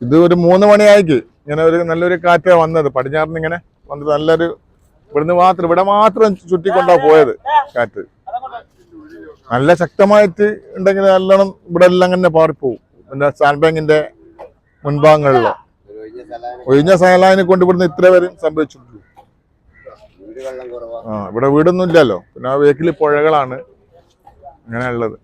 ഇത് ഒരു മൂന്ന് മണിയായിക്ക്. ഇങ്ങനെ ഒരു നല്ലൊരു കാറ്റാണ് വന്നത്. പടിഞ്ഞാറിന് ഇങ്ങനെ വന്നത്. നല്ലൊരു ഇവിടുന്ന് മാത്രം ഇവിടെ മാത്രം ചുറ്റിക്കൊണ്ടാ പോയത് കാറ്റ്. നല്ല ശക്തമായിട്ട് ഉണ്ടെങ്കിൽ നല്ലോണം ഇവിടെ എല്ലാം തന്നെ പാറിപ്പോവും. പിന്നെ സ്റ്റാൻഡ് ബാങ്കിന്റെ മുൻഭാഗങ്ങളിലോ. ഒഴിഞ്ഞ സലാനെ കൊണ്ട് ഇവിടുന്ന് ഇത്ര പേരും സംഭവിച്ചിട്ടുള്ളൂ. ആ ഇവിടെ വീടൊന്നും ഇല്ലല്ലോ. പിന്നെ ആ വേക്കിൽ പുഴകളാണ് അങ്ങനെ ഉള്ളത്